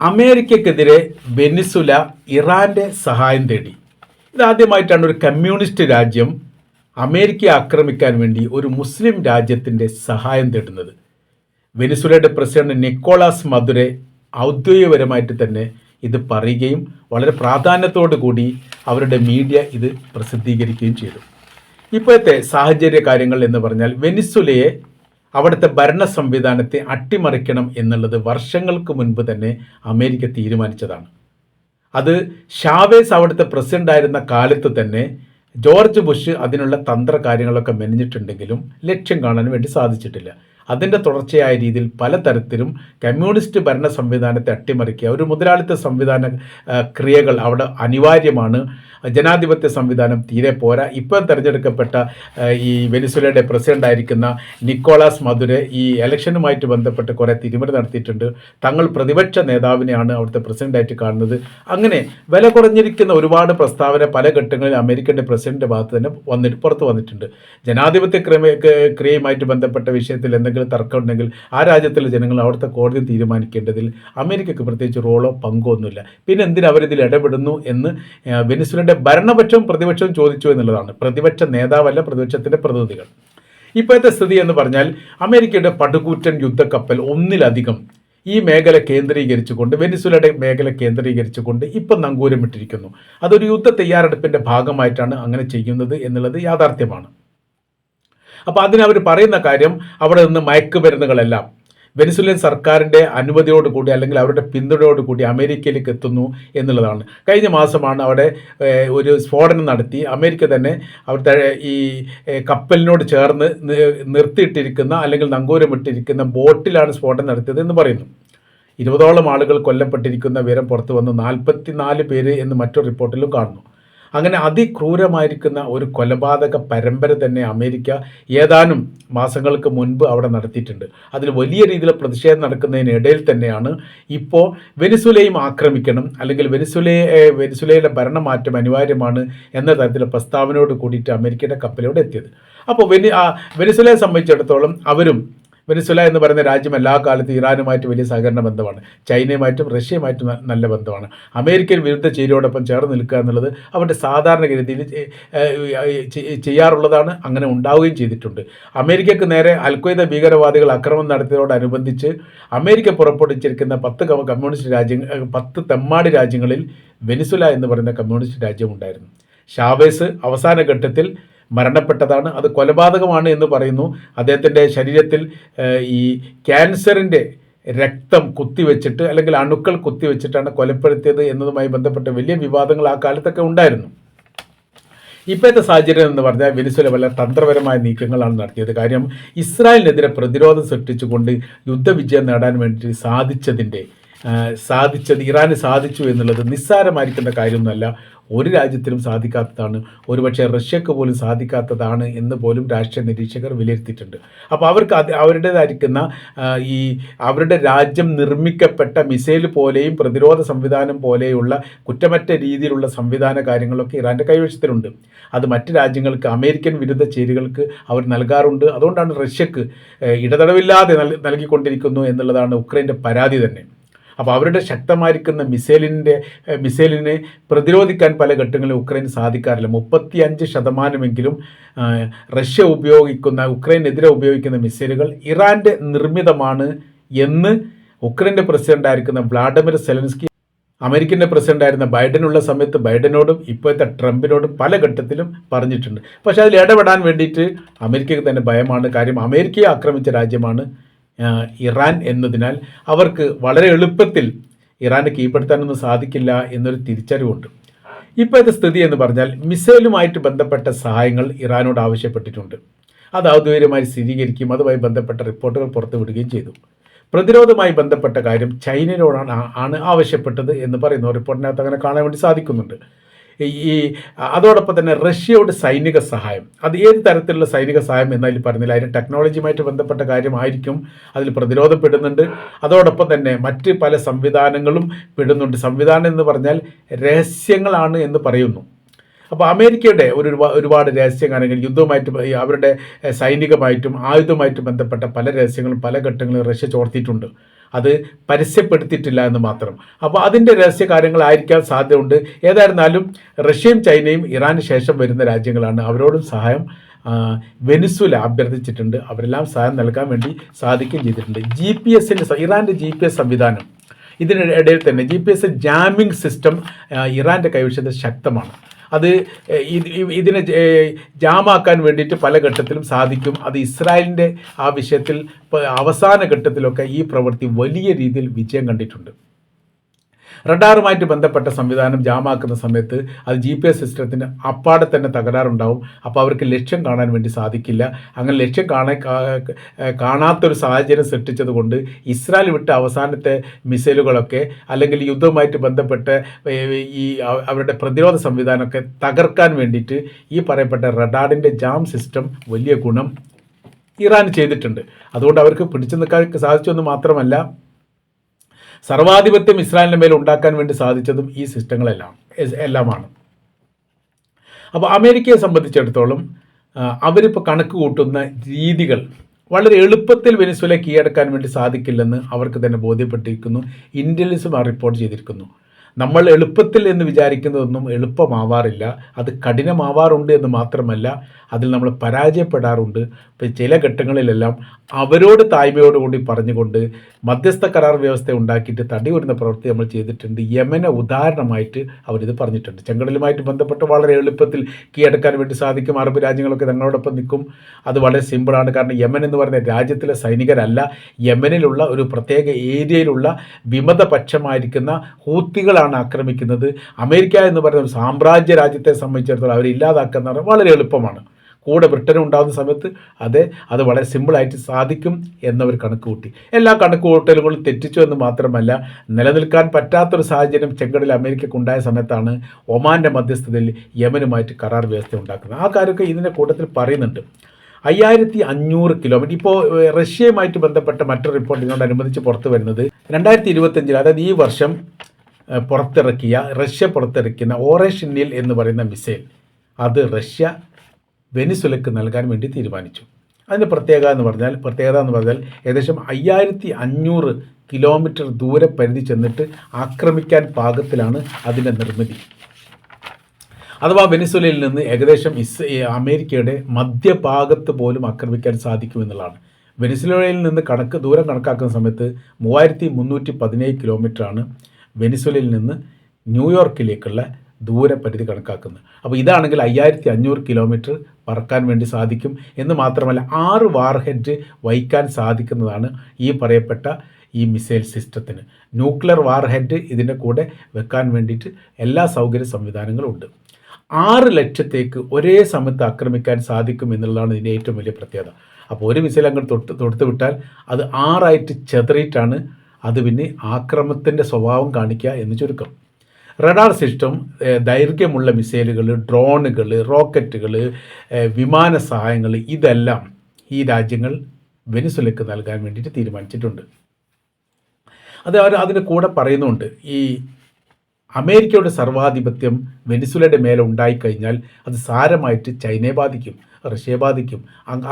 അമേരിക്കക്കെതിരെ വെനിസുല ഇറാന്റെ സഹായം തേടി. ഇതാദ്യമായിട്ടാണ് ഒരു കമ്മ്യൂണിസ്റ്റ് രാജ്യം അമേരിക്കയെ ആക്രമിക്കാൻ വേണ്ടി ഒരു മുസ്ലിം രാജ്യത്തിന്റെ സഹായം തേടുന്നത്. വെനിസുലയുടെ പ്രസിഡന്റ് നിക്കോളാസ് മധുരെ ഔദ്യോഗികപരമായിട്ട് തന്നെ ഇത് പറയുകയും വളരെ പ്രാധാന്യത്തോടു കൂടി അവരുടെ മീഡിയ ഇത് പ്രസിദ്ധീകരിക്കുകയും ചെയ്തു. ഇപ്പോഴത്തെ സാഹചര്യ കാര്യങ്ങൾ എന്ന് പറഞ്ഞാൽ വെനിസുലയെ അവിടുത്തെ ഭരണ സംവിധാനത്തെ അട്ടിമറിക്കണം എന്നുള്ളത് വർഷങ്ങൾക്ക് മുൻപ് തന്നെ അമേരിക്ക തീരുമാനിച്ചതാണ്. അത് ഷാവേസ് അവിടുത്തെ പ്രസിഡന്റ് ആയിരുന്ന കാലത്ത് തന്നെ ജോർജ് ബുഷ് അതിനുള്ള തന്ത്ര കാര്യങ്ങളൊക്കെ മെനഞ്ഞിട്ടുണ്ടെങ്കിലും ലക്ഷ്യം കാണാൻ വേണ്ടി സാധിച്ചിട്ടില്ല. അതിന്റെ തുടർച്ചയായ രീതിയിൽ പലതരത്തിലും കമ്മ്യൂണിസ്റ്റ് ഭരണ സംവിധാനത്തെ അട്ടിമറിക്കുക. ഒരു മുതലാളിത്ത സംവിധാന ക്രിയകൾ അവിടെ അനിവാര്യമാണ്. ജനാധിപത്യ സംവിധാനം തീരെ പോരാ. ഇപ്പോൾ തിരഞ്ഞെടുക്കപ്പെട്ട ഈ വെനിസുലയുടെ പ്രസിഡന്റ് ആയിരിക്കുന്ന നിക്കോളാസ് മധുരെ ഈ ഇലക്ഷനുമായിട്ട് ബന്ധപ്പെട്ട് കുറേ തിരിമറി നടത്തിയിട്ടുണ്ട്. തങ്ങൾ പ്രതിപക്ഷ നേതാവിനെയാണ് അവിടുത്തെ പ്രസിഡന്റായിട്ട് കാണുന്നത്. അങ്ങനെ വില കുറഞ്ഞിരിക്കുന്ന ഒരുപാട് പ്രസ്താവന പല ഘട്ടങ്ങളിൽ അമേരിക്കന്റെ പ്രസിഡന്റ് ഭാഗത്ത് തന്നെ വന്നിട്ട് പുറത്ത് വന്നിട്ടുണ്ട്. ജനാധിപത്യ ക്രമ ക്രിയയുമായിട്ട് ബന്ധപ്പെട്ട വിഷയത്തിൽ എന്തെങ്കിലും തർക്കം ഉണ്ടെങ്കിൽ ആ രാജ്യത്തിലെ ജനങ്ങൾ അവിടുത്തെ കോടതി തീരുമാനിക്കേണ്ടതിൽ അമേരിക്കയ്ക്ക് പ്രത്യേകിച്ച് റോളോ പങ്കോ ഒന്നുമില്ല. പിന്നെ എന്തിന് അവരിതിൽ ഇടപെടുന്നു എന്ന് വെനിസുലയുടെ ഭരണപക്ഷവും പ്രതിപക്ഷവും ചോദിച്ചു എന്നുള്ളതാണ്. പ്രതിപക്ഷ നേതാവല്ല പ്രതിപക്ഷത്തിന്റെ പ്രതിനിധികൾ. ഇപ്പോഴത്തെ സ്ഥിതി എന്ന് പറഞ്ഞാൽ അമേരിക്കയുടെ പടുകൂറ്റൻ യുദ്ധക്കപ്പൽ ഒന്നിലധികം ഈ മേഖല കേന്ദ്രീകരിച്ചുകൊണ്ട് വെനിസുലയുടെ മേഖല കേന്ദ്രീകരിച്ചുകൊണ്ട് ഇപ്പം നങ്കൂരമിട്ടിരിക്കുന്നു. അതൊരു യുദ്ധ തയ്യാറെടുപ്പിന്റെ ഭാഗമായിട്ടാണ് അങ്ങനെ ചെയ്യുന്നത് എന്നുള്ളത് യാഥാർത്ഥ്യമാണ്. അപ്പോൾ അവർ പറയുന്ന കാര്യം അവിടെ നിന്ന് മയക്കുമരുന്നുകളെല്ലാം വെനിസുലൻ സർക്കാരിന്റെ അനുമതിയോടുകൂടി അല്ലെങ്കിൽ അവരുടെ പിന്തുണയോടുകൂടി അമേരിക്കയിലേക്ക് എത്തുന്നു എന്നുള്ളതാണ്. കഴിഞ്ഞ മാസമാണ് അവിടെ ഒരു സ്ഫോടനം നടത്തി. അമേരിക്ക തന്നെ അവിടുത്തെ ഈ കപ്പലിനോട് ചേർന്ന് നിർത്തിയിട്ടിരിക്കുന്ന അല്ലെങ്കിൽ നങ്കൂരമിട്ടിരിക്കുന്ന ബോട്ടിലാണ് സ്ഫോടനം നടത്തിയത് എന്ന് പറയുന്നു. ഇരുപതോളം ആളുകൾ കൊല്ലപ്പെട്ടിരിക്കുന്ന വിവരം പുറത്തു വന്ന് നാൽപ്പത്തി നാല് പേര് എന്ന് മറ്റൊരു റിപ്പോർട്ടിലും കാണുന്നു. അങ്ങനെ അതിക്രൂരമായിരിക്കുന്ന ഒരു കൊലപാതക പരമ്പര തന്നെ അമേരിക്ക ഏതാനും മാസങ്ങൾക്ക് മുൻപ് അവിടെ നടത്തിയിട്ടുണ്ട്. അതിൽ വലിയ രീതിയിൽ പ്രതിഷേധം നടക്കുന്നതിനിടയിൽ തന്നെയാണ് ഇപ്പോൾ വെനിസുലയും ആക്രമിക്കണം അല്ലെങ്കിൽ വെനിസുലയെ വെനിസുലയുടെ ഭരണമാറ്റം അനിവാര്യമാണ് എന്ന തരത്തിലുള്ള പ്രസ്താവനയോട് കൂടിയിട്ട് അമേരിക്കയുടെ കപ്പലോട് എത്തിയത്. അപ്പോൾ വെനി വെനിസുലയെ സംബന്ധിച്ചിടത്തോളം അവരും വെനിസുല എന്ന് പറയുന്ന രാജ്യം എല്ലാ കാലത്തും ഇറാനുമായിട്ട് വലിയ സഹകരണ ബന്ധമാണ്. ചൈനയുമായിട്ടും റഷ്യയുമായിട്ടും നല്ല ബന്ധമാണ്. അമേരിക്കൻ വിരുദ്ധ ചേരിയോടൊപ്പം ചേർന്ന് നിൽക്കുക എന്നുള്ളത് അവരുടെ സാധാരണഗതിയിൽ ചെയ്യാറുള്ളതാണ്. അങ്ങനെ ഉണ്ടാവുകയും ചെയ്തിട്ടുണ്ട്. അമേരിക്കക്ക് നേരെ അൽഖ്വയ്ദ ഭീകരവാദികൾ ആക്രമണം നടത്തിയതോടനുബന്ധിച്ച് അമേരിക്ക പുറപ്പെടുവിച്ചിരിക്കുന്ന പത്ത് കമ്മ്യൂ- കമ്മ്യൂണിസ്റ്റ് രാജ്യങ്ങൾ പത്ത് തെമ്മാടി രാജ്യങ്ങളിൽ വെനിസുല എന്ന് പറയുന്ന കമ്മ്യൂണിസ്റ്റ് രാജ്യം ഉണ്ടായിരുന്നു. ഷാവേസ് അവസാന ഘട്ടത്തിൽ മരണപ്പെട്ടതാണ്. അത് കൊലപാതകമാണ് എന്ന് പറയുന്നു. അദ്ദേഹത്തിന്റെ ശരീരത്തിൽ ഈ ക്യാൻസറിന്റെ രക്തം കുത്തിവെച്ചിട്ട് അല്ലെങ്കിൽ അണുക്കൾ കുത്തിവെച്ചിട്ടാണ് കൊലപ്പെടുത്തിയത് എന്നതുമായി ബന്ധപ്പെട്ട വലിയ വിവാദങ്ങൾ ആ കാലത്തൊക്കെ ഉണ്ടായിരുന്നു. ഇപ്പോഴത്തെ സാഹചര്യം എന്ന് പറഞ്ഞാൽ വെനിസ്വല വല്ല തന്ത്രപരമായ നീക്കങ്ങളാണ് നടത്തിയത്. കാര്യം ഇസ്രായേലിനെതിരെ പ്രതിരോധം സൃഷ്ടിച്ചുകൊണ്ട് യുദ്ധവിജയം നേടാൻ വേണ്ടി സാധിച്ചതിന്റെ സാധിച്ചത് ഇറാന് സാധിച്ചു എന്നുള്ളത് നിസ്സാരമായിരിക്കേണ്ട കാര്യമൊന്നുമല്ല. ഒരു രാജ്യത്തിനും സാധിക്കാത്തതാണ്. ഒരുപക്ഷെ റഷ്യക്ക് പോലും സാധിക്കാത്തതാണ് എന്ന് പോലും രാഷ്ട്രീയ നിരീക്ഷകർ വിലയിരുത്തിയിട്ടുണ്ട്. അപ്പോൾ അവർക്ക് അത് അവരുടേതായിരിക്കുന്ന ഈ അവരുടെ രാജ്യം നിർമ്മിക്കപ്പെട്ട മിസൈൽ പോലെയും പ്രതിരോധ സംവിധാനം പോലെയുള്ള കുറ്റമറ്റ രീതിയിലുള്ള സംവിധാന കാര്യങ്ങളൊക്കെ ഇറാന്റെ കൈവശത്തിലുണ്ട്. അത് മറ്റ് രാജ്യങ്ങൾക്ക് അമേരിക്കൻ വിരുദ്ധ ചേരികൾക്ക് അവർ നൽകാറുണ്ട്. അതുകൊണ്ടാണ് റഷ്യക്ക് ഇടതടവില്ലാതെ നൽ നൽകിക്കൊണ്ടിരിക്കുന്നു എന്നുള്ളതാണ് ഉക്രൈന്റെ പരാതി തന്നെ. അപ്പോൾ അവരുടെ ശക്തമായിരിക്കുന്ന മിസൈലിന്റെ മിസൈലിനെ പ്രതിരോധിക്കാൻ പല ഘട്ടങ്ങളിലും ഉക്രൈൻ സാധിക്കാറില്ല. മുപ്പത്തി അഞ്ച് ശതമാനമെങ്കിലും റഷ്യ ഉപയോഗിക്കുന്ന ഉക്രൈനെതിരെ ഉപയോഗിക്കുന്ന മിസൈലുകൾ ഇറാന്റെ നിർമ്മിതമാണ് എന്ന് ഉക്രൈന്റെ പ്രസിഡന്റായിരിക്കുന്ന വ്ളാഡിമിർ സെലൻസ്കി അമേരിക്കന്റെ പ്രസിഡന്റായിരുന്ന ബൈഡനുള്ള സമയത്ത് ബൈഡനോടും ഇപ്പോഴത്തെ ട്രംപിനോടും പല ഘട്ടത്തിലും പറഞ്ഞിട്ടുണ്ട്. പക്ഷേ അതിൽ ഇടപെടാൻ വേണ്ടിയിട്ട് അമേരിക്കയ്ക്ക് തന്നെ ഭയമാണ്. കാര്യം അമേരിക്കയെ ആക്രമിച്ച രാജ്യമാണ് ഇറാൻ എന്നതിനാൽ അവർക്ക് വളരെ എളുപ്പത്തിൽ ഇറാനെ കീഴ്പ്പെടുത്താനൊന്നും സാധിക്കില്ല എന്നൊരു തിരിച്ചറിവുണ്ട്. ഇപ്പോഴത്തെ സ്ഥിതി എന്ന് പറഞ്ഞാൽ മിസൈലുമായിട്ട് ബന്ധപ്പെട്ട സഹായങ്ങൾ ഇറാനോട് ആവശ്യപ്പെട്ടിട്ടുണ്ട്. അത് ഔദ്യോഗികമായി സ്ഥിരീകരിക്കുകയും അതുമായി ബന്ധപ്പെട്ട റിപ്പോർട്ടുകൾ പുറത്തുവിടുകയും ചെയ്തു. പ്രതിരോധമായി ബന്ധപ്പെട്ട കാര്യം ചൈനയോടാണ് ആണ് ആവശ്യപ്പെട്ടത് എന്ന് പറയുന്നു റിപ്പോർട്ടിനകത്ത് അങ്ങനെ കാണാൻ വേണ്ടി സാധിക്കുന്നുണ്ട്. ഈ അതോടൊപ്പം തന്നെ റഷ്യയുടെ സൈനിക സഹായം. അത് ഏത് തരത്തിലുള്ള സൈനിക സഹായം എന്നതിൽ പറഞ്ഞില്ല അതിന് ടെക്നോളജിയുമായിട്ട് ബന്ധപ്പെട്ട കാര്യമായിരിക്കും അതിൽ പ്രതിരോധപ്പെടുന്നുണ്ട്. അതോടൊപ്പം തന്നെ മറ്റ് പല സംവിധാനങ്ങളും പെടുന്നുണ്ട്. സംവിധാനം എന്ന് പറഞ്ഞാൽ രഹസ്യങ്ങളാണ് എന്ന് പറയുന്നു. അപ്പോൾ അമേരിക്കയുടെ ഒരു ഒരുപാട് രഹസ്യങ്ങൾ യുദ്ധവുമായിട്ട് ബ- അവരുടെ സൈനികമായിട്ടും ആയുധമായിട്ടും ബന്ധപ്പെട്ട പല രഹസ്യങ്ങളും പല ഘട്ടങ്ങളും റഷ്യ ചോർത്തിയിട്ടുണ്ട്. അത് പരസ്യപ്പെടുത്തിയിട്ടില്ല എന്ന് മാത്രം. അപ്പോൾ അതിന്റെ രഹസ്യ കാര്യങ്ങളായിരിക്കാൻ സാധ്യതയുണ്ട്. ഏതായിരുന്നാലും റഷ്യയും ചൈനയും ഇറാന് ശേഷം വരുന്ന രാജ്യങ്ങളാണ് അവരോടും സഹായം വെനിസുല അഭ്യർത്ഥിച്ചിട്ടുണ്ട്. അവരെല്ലാം സഹായം നൽകാൻ വേണ്ടി സാധിക്കുകയും ചെയ്തിട്ടുണ്ട്. ജി പി എസിന്റെ ഇറാന്റെ ജി പി എസ് സംവിധാനം. ഇതിനിടയിൽ തന്നെ G P S jamming system ഇറാന്റെ കൈവശത്തിൽ ശക്തമാണ്. അത് ഇതിനെ ജാമാക്കാൻ വേണ്ടിയിട്ട് പല ഘട്ടത്തിലും സാധിക്കും. അത് ഇസ്രായേലിന്റെ ആ വിഷയത്തിൽ അവസാന ഘട്ടത്തിലൊക്കെ ഈ പ്രവൃത്തി വലിയ രീതിയിൽ വിജയം കണ്ടിട്ടുണ്ട്. റഡാറുമായിട്ട് ബന്ധപ്പെട്ട സംവിധാനം ജാമാക്കുന്ന സമയത്ത് അത് ജി പി എസ് സിസ്റ്റത്തിന് അപ്പാടെ തന്നെ തകരാറുണ്ടാവും. അപ്പോൾ അവർക്ക് ലക്ഷ്യം കാണാൻ വേണ്ടി സാധിക്കില്ല. അങ്ങനെ ലക്ഷ്യം കാണാൻ കാണാത്തൊരു സാഹചര്യം സൃഷ്ടിച്ചത് കൊണ്ട് ഇസ്രായേൽ വിട്ട അവസാനത്തെ മിസൈലുകളൊക്കെ അല്ലെങ്കിൽ യുദ്ധവുമായിട്ട് ബന്ധപ്പെട്ട് ഈ അവരുടെ പ്രതിരോധ സംവിധാനമൊക്കെ തകർക്കാൻ വേണ്ടിയിട്ട് ഈ പറയപ്പെട്ട റഡാറിന്റെ ജാം സിസ്റ്റം വലിയ ഗുണം ഇറാൻ ചെയ്തിട്ടുണ്ട്. അതുകൊണ്ട് അവർക്ക് പിടിച്ചു നിൽക്കാൻ സാധിച്ചു എന്ന് മാത്രമല്ല സർവാധിപത്യം ഇസ്രായേലിന്റെ മേൽ ഉണ്ടാക്കാൻ വേണ്ടി സാധിച്ചതും ഈ സിസ്റ്റങ്ങളെല്ലാം എല്ലാമാണ്. അപ്പോൾ അമേരിക്കയെ സംബന്ധിച്ചിടത്തോളം അവരിപ്പോൾ കണക്ക് കൂട്ടുന്ന രീതികൾ വളരെ എളുപ്പത്തിൽ വെനിസ്വല കീഴടക്കാൻ വേണ്ടി സാധിക്കില്ലെന്ന് അവർക്ക് തന്നെ ബോധ്യപ്പെട്ടിരിക്കുന്നു. ഇന്റലിജൻസും റിപ്പോർട്ട് ചെയ്തിരിക്കുന്നു. നമ്മൾ എളുപ്പത്തിൽ എന്ന് വിചാരിക്കുന്നതൊന്നും എളുപ്പമാവാറില്ല. അത് കഠിനമാവാറുണ്ട് എന്ന് മാത്രമല്ല അതിൽ നമ്മൾ പരാജയപ്പെടാറുണ്ട്. ഇപ്പം ചില ഘട്ടങ്ങളിലെല്ലാം അവരോട് തായ്മയോടുകൂടി പറഞ്ഞുകൊണ്ട് മധ്യസ്ഥ കരാർ വ്യവസ്ഥ ഉണ്ടാക്കിയിട്ട് തടി വരുന്ന പ്രവൃത്തി നമ്മൾ ചെയ്തിട്ടുണ്ട്. യമന ഉദാഹരണമായിട്ട് അവരിത് പറഞ്ഞിട്ടുണ്ട്. ചെങ്കടലുമായിട്ട് ബന്ധപ്പെട്ട് വളരെ എളുപ്പത്തിൽ കീഴടക്കാൻ വേണ്ടി സാധിക്കും. അറബ് രാജ്യങ്ങളൊക്കെ ഞങ്ങളോടൊപ്പം നിൽക്കും. അത് വളരെ സിമ്പിളാണ്. കാരണം യമൻ എന്ന് പറയുന്ന രാജ്യത്തിലെ സൈനികരല്ല. യമനിലുള്ള ഒരു പ്രത്യേക ഏരിയയിലുള്ള വിമതപക്ഷമായിരിക്കുന്ന ഹൂത്തികളാണ് ആക്രമിക്കുന്നത്? അമേരിക്ക എന്ന് പറയുന്ന ഒരു സാമ്രാജ്യ രാജ്യത്തെ സംബന്ധിച്ചിടത്തോളം അവരെ ഇല്ലാതാക്കുന്ന വളരെ എളുപ്പമാണ്. കൂടെ ബ്രിട്ടൻ ഉണ്ടാകുന്ന സമയത്ത് അത് അത് വളരെ സിമ്പിളായിട്ട് സാധിക്കും എന്നവർ കണക്ക് കൂട്ടി. എല്ലാ കണക്ക് കൂട്ടലുകളും തെറ്റിച്ചു എന്ന് മാത്രമല്ല നിലനിൽക്കാൻ പറ്റാത്തൊരു സാഹചര്യം ചെങ്കടലിൽ അമേരിക്കക്കുണ്ടായ സമയത്താണ് ഒമാന്റെ മധ്യസ്ഥതയിൽ യമനുമായിട്ട് കരാർ വ്യവസ്ഥ ഉണ്ടാക്കുന്നത്. ആ കാര്യമൊക്കെ ഇതിന്റെ കൂട്ടത്തിൽ പറയുന്നുണ്ട്. അയ്യായിരത്തി അഞ്ഞൂറ് കിലോമീറ്റർ ഇപ്പോൾ റഷ്യയുമായിട്ട് ബന്ധപ്പെട്ട മറ്റൊരു റിപ്പോർട്ട് ഇതിനോടനുബന്ധിച്ച് പുറത്തു വരുന്നത് രണ്ടായിരത്തി ഇരുപത്തഞ്ചിൽ അതായത് ഈ വർഷം പുറത്തിറക്കിയ റഷ്യ പുറത്തിറക്കുന്ന ഓറേഷൻ എന്ന് പറയുന്ന മിസൈൽ. അത് റഷ്യ വെനിസുലക്ക് നൽകാൻ വേണ്ടി തീരുമാനിച്ചു. അതിന്റെ പ്രത്യേകത എന്ന് പറഞ്ഞാൽ പ്രത്യേകത എന്ന് പറഞ്ഞാൽ ഏകദേശം അയ്യായിരത്തി അഞ്ഞൂറ് കിലോമീറ്റർ ദൂരെ പരിധി ചെന്നിട്ട് ആക്രമിക്കാൻ പാകത്തിലാണ് അതിന്റെ നിർമ്മിതി. അഥവാ വെനിസുലയിൽ നിന്ന് ഏകദേശം ഇസ് അമേരിക്കയുടെ മധ്യഭാഗത്ത് പോലും ആക്രമിക്കാൻ സാധിക്കുമെന്നുള്ളതാണ് വെനിസുലയിൽ നിന്ന് കണക്ക് ദൂരം കണക്കാക്കുന്ന സമയത്ത് മൂവായിരത്തി മുന്നൂറ്റി പതിനേഴ് കിലോമീറ്ററാണ് വെനിസുലയിൽ നിന്ന് ന്യൂയോർക്കിലേക്കുള്ള ദൂരപരിധി കണക്കാക്കുന്നത് അപ്പോൾ ഇതാണെങ്കിൽ അയ്യായിരത്തി അഞ്ഞൂറ് കിലോമീറ്റർ പറക്കാൻ വേണ്ടി സാധിക്കും എന്ന് മാത്രമല്ല ആറ് വാർഹെഡ് വഹിക്കാൻ സാധിക്കുന്നതാണ് ഈ പറയപ്പെട്ട ഈ മിസൈൽ സിസ്റ്റത്തിന്. ന്യൂക്ലിയർ വാർഹെഡ് ഇതിന്റെ കൂടെ വെക്കാൻ വേണ്ടിയിട്ട് എല്ലാ സൗകര്യ സംവിധാനങ്ങളും ഉണ്ട്. ആറ് ലക്ഷത്തേക്ക് ഒരേ സമയത്ത് ആക്രമിക്കാൻ സാധിക്കും എന്നുള്ളതാണ് ഇതിന്റെ ഏറ്റവും വലിയ പ്രത്യേകത. അപ്പോൾ ഒരു മിസൈൽ അങ്ങോട്ട് തൊട്ട് തൊടുത്ത് വിട്ടാൽ അത് ആറായിട്ട് ചെതറിയിട്ടാണ് അത് പിന്നെ ആക്രമത്തിന്റെ സ്വഭാവം കാണിക്കുക എന്ന് ചുരുക്കം. റഡാർ സിസ്റ്റം ദൈർഘ്യമുള്ള മിസൈലുകൾ ഡ്രോണുകൾ റോക്കറ്റുകൾ വിമാന സഹായങ്ങൾ ഇതെല്ലാം ഈ രാജ്യങ്ങൾ വെനിസുലയ്ക്ക് നൽകാൻ വേണ്ടിയിട്ട് തീരുമാനിച്ചിട്ടുണ്ട്. അത് അവർ അതിന് കൂടെ പറയുന്നുണ്ട് ഈ അമേരിക്കയുടെ സർവാധിപത്യം വെനിസുലയുടെ മേലെ ഉണ്ടായിക്കഴിഞ്ഞാൽ അത് സാരമായിട്ട് ചൈനയെ ബാധിക്കും റഷ്യയെ ബാധിക്കും.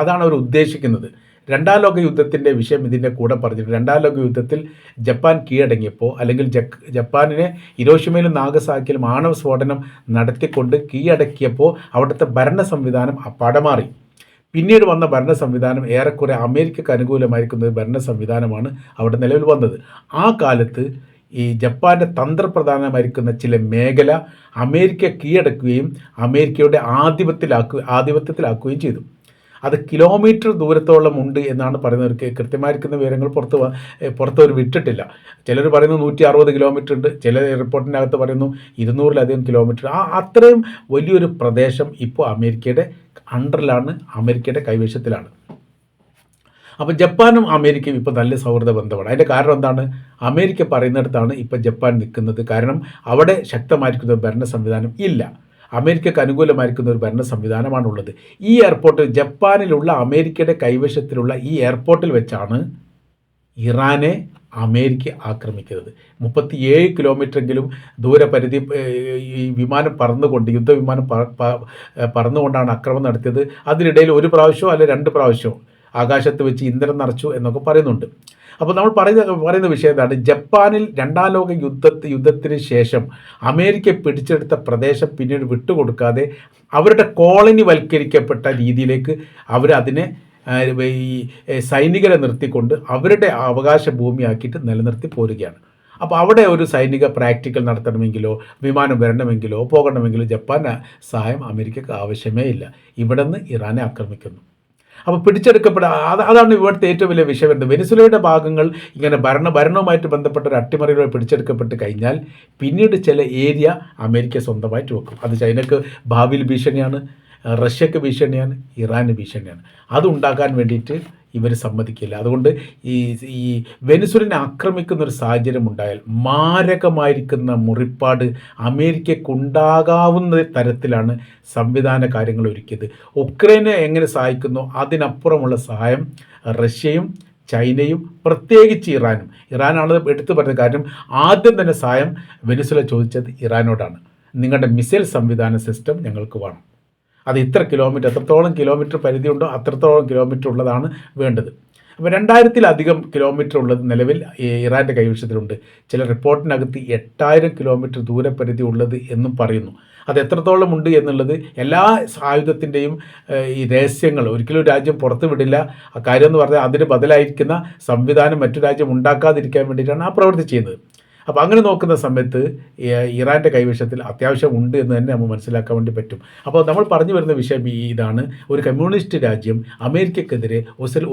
അതാണ് അവർ ഉദ്ദേശിക്കുന്നത്. രണ്ടാം ലോക യുദ്ധത്തിന്റെ വിഷയം ഇതിന്റെ കൂടെ പറഞ്ഞിട്ട് രണ്ടാം ലോക യുദ്ധത്തിൽ ജപ്പാൻ കീഴടങ്ങിയപ്പോൾ അല്ലെങ്കിൽ ജപ്പാനിനെ ഇരോഷിമയിലും നാഗസാക്കിയിലും ആണവ സ്ഫോടനം നടത്തിക്കൊണ്ട് കീഴടക്കിയപ്പോൾ അവിടുത്തെ ഭരണ സംവിധാനം അപ്പാടെ മാറി പിന്നീട് വന്ന ഭരണ സംവിധാനം ഏറെക്കുറെ അമേരിക്കക്ക് അനുകൂലമായിരിക്കുന്ന ഒരു ഭരണ സംവിധാനമാണ് അവിടെ നിലവിൽ വന്നത്. ആ കാലത്ത് ഈ ജപ്പാന്റെ തന്ത്രപ്രധാനമായിരിക്കുന്ന ചില മേഖല അമേരിക്ക കീഴടക്കുകയും അമേരിക്കയുടെ ആധിപത്യത്തിലാക്കുക ആധിപത്യത്തിലാക്കുകയും ചെയ്തു. അത് കിലോമീറ്റർ ദൂരത്തോളം ഉണ്ട് എന്നാണ് പറയുന്നത് കൃ- കൃത്യമായിരിക്കുന്ന വിവരങ്ങൾ പുറത്ത് പുറത്തവർ വിട്ടിട്ടില്ല. ചിലർ പറയുന്നു നൂറ്റി അറുപത് കിലോമീറ്റർ ഉണ്ട്. ചില റിപ്പോർട്ടിന്റെ അകത്ത് പറയുന്നു ഇരുന്നൂറിലധികം കിലോമീറ്റർ ആ അത്രയും വലിയൊരു പ്രദേശം ഇപ്പോൾ അമേരിക്കയുടെ അണ്ടറിലാണ് അമേരിക്കയുടെ കൈവശത്തിലാണ്. അപ്പോൾ ജപ്പാനും അമേരിക്കയും ഇപ്പോൾ നല്ല സൗഹൃദ ബന്ധമാണ്. അതിന്റെ കാരണം എന്താണ്? അമേരിക്ക പറയുന്നിടത്താണ് ഇപ്പോൾ ജപ്പാൻ നിൽക്കുന്നത്. കാരണം അവിടെ ശക്തമായിരിക്കുന്ന ഭരണ സംവിധാനം ഇല്ല. അമേരിക്കക്ക് അനുകൂലമായിരിക്കുന്ന ഒരു ഭരണ സംവിധാനമാണുള്ളത്. ഈ എയർപോർട്ട് ജപ്പാനിലുള്ള അമേരിക്കയുടെ കൈവശത്തിലുള്ള ഈ എയർപോർട്ടിൽ വെച്ചാണ് ഇറാനെ അമേരിക്ക ആക്രമിക്കുന്നത്. മുപ്പത്തിയേഴ് കിലോമീറ്ററെങ്കിലും ദൂരപരിധി ഈ വിമാനം പറന്നുകൊണ്ട് യുദ്ധവിമാനം പറന്നുകൊണ്ടാണ് ആക്രമണം നടത്തിയത്. അതിനിടയിൽ ഒരു പ്രാവശ്യമോ അല്ലെ രണ്ട് പ്രാവശ്യമോ ആകാശത്ത് വെച്ച് ഇന്ധനം നിറച്ചു എന്നൊക്കെ പറയുന്നുണ്ട്. അപ്പോൾ നമ്മൾ പറയുന്ന പറയുന്ന വിഷയം എന്താണ്? ജപ്പാനിൽ രണ്ടാം ലോക യുദ്ധ യുദ്ധത്തിന് ശേഷം അമേരിക്ക പിടിച്ചെടുത്ത പ്രദേശം പിന്നീട് വിട്ടുകൊടുക്കാതെ അവരുടെ കോളനി വൽക്കരിക്കപ്പെട്ട രീതിയിലേക്ക് അവർ അതിനെ ഈ സൈനികരെ നിർത്തിക്കൊണ്ട് അവരുടെ അവകാശ ഭൂമിയാക്കിയിട്ട് നിലനിർത്തി പോരുകയാണ്. അപ്പോൾ അവിടെ ഒരു സൈനിക പ്രാക്ടിക്കൽ നടത്തണമെങ്കിലോ വിമാനം വരണമെങ്കിലോ പോകണമെങ്കിലോ ജപ്പാൻ സഹായം അമേരിക്കക്ക് ആവശ്യമേ ഇല്ല. ഇവിടെ നിന്ന് ഇറാനെ ആക്രമിക്കുന്നു. അപ്പോൾ പിടിച്ചെടുക്കപ്പെടാ. അത് അതാണ് ഇവിടുത്തെ ഏറ്റവും വലിയ വിഷയം വരുന്നത്. വെനിസുലയുടെ ഭാഗങ്ങൾ ഇങ്ങനെ ഭരണ ഭരണവുമായിട്ട് ബന്ധപ്പെട്ട ഒരു അട്ടിമറികളെ പിടിച്ചെടുക്കപ്പെട്ട് കഴിഞ്ഞാൽ പിന്നീട് ചില ഏരിയ അമേരിക്ക സ്വന്തമായിട്ട് വെക്കും. അത് ചൈനക്ക് ഭാവിയിൽ ഭീഷണിയാണ് റഷ്യക്ക് ഭീഷണിയാണ് ഇറാന് ഭീഷണിയാണ്. അതുണ്ടാക്കാൻ വേണ്ടിയിട്ട് ഇവർ സമ്മതിക്കില്ല. അതുകൊണ്ട് ഈ ഈ വെനിസുലിനെ ആക്രമിക്കുന്ന ഒരു സാഹചര്യം ഉണ്ടായാൽ മാരകമായിരിക്കുന്ന മുറിപ്പാട് അമേരിക്കക്കുണ്ടാകാവുന്ന തരത്തിലാണ് സംവിധാന കാര്യങ്ങൾ ഒരുക്കിയത്. ഉക്രൈനെ എങ്ങനെ സഹായിക്കുന്നു? അതിനപ്പുറമുള്ള സഹായം റഷ്യയും ചൈനയും പ്രത്യേകിച്ച് ഇറാനും. ഇറാനാണ് എടുത്തു പറഞ്ഞ കാര്യം ആദ്യം തന്നെ സഹായം വെനിസുല ചോദിച്ചത് ഇറാനോടാണ്. നിങ്ങളുടെ മിസൈൽ സംവിധാന സിസ്റ്റം ഞങ്ങൾക്ക് വേണം. അത് ഇത്ര കിലോമീറ്റർ എത്രത്തോളം കിലോമീറ്റർ പരിധി ഉണ്ടോ അത്രത്തോളം കിലോമീറ്റർ ഉള്ളതാണ് വേണ്ടത്. അപ്പോൾ രണ്ടായിരത്തിലധികം കിലോമീറ്റർ ഉള്ളത് നിലവിൽ ഇറാന്റെ കൈവശത്തിലുണ്ട്. ചില റിപ്പോർട്ടിനകത്ത് എട്ടായിരം കിലോമീറ്റർ ദൂരപരിധി ഉള്ളത് എന്നും പറയുന്നു. അത് എത്രത്തോളം ഉണ്ട് എന്നുള്ളത് എല്ലാ ആയുധത്തിന്റെയും ഈ രഹസ്യങ്ങൾ ഒരിക്കലും ഒരു രാജ്യം പുറത്തു വിടില്ല. കാര്യം എന്ന് പറഞ്ഞാൽ അതിന് ബദലായിരിക്കുന്ന സംവിധാനം മറ്റു രാജ്യം ഉണ്ടാക്കാതിരിക്കാൻ വേണ്ടിയിട്ടാണ് ആ പ്രവൃത്തി ചെയ്യുന്നത്. അപ്പോൾ അങ്ങനെ നോക്കുന്ന സമയത്ത് ഇറാന്റെ കൈവശത്തിൽ അത്യാവശ്യം ഉണ്ട് എന്ന് തന്നെ നമ്മൾ മനസ്സിലാക്കാൻ വേണ്ടി പറ്റും. അപ്പോൾ നമ്മൾ പറഞ്ഞു വരുന്ന വിഷയം ഇതാണ്. ഒരു കമ്മ്യൂണിസ്റ്റ് രാജ്യം അമേരിക്കക്കെതിരെ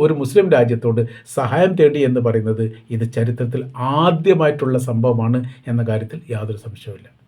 ഒരു മുസ്ലിം രാജ്യത്തോട് സഹായം തേടി എന്ന് പറയുന്നത് ഇത് ചരിത്രത്തിൽ ആദ്യമായിട്ടുള്ള സംഭവമാണ് എന്ന കാര്യത്തിൽ യാതൊരു സംശയവുമില്ല.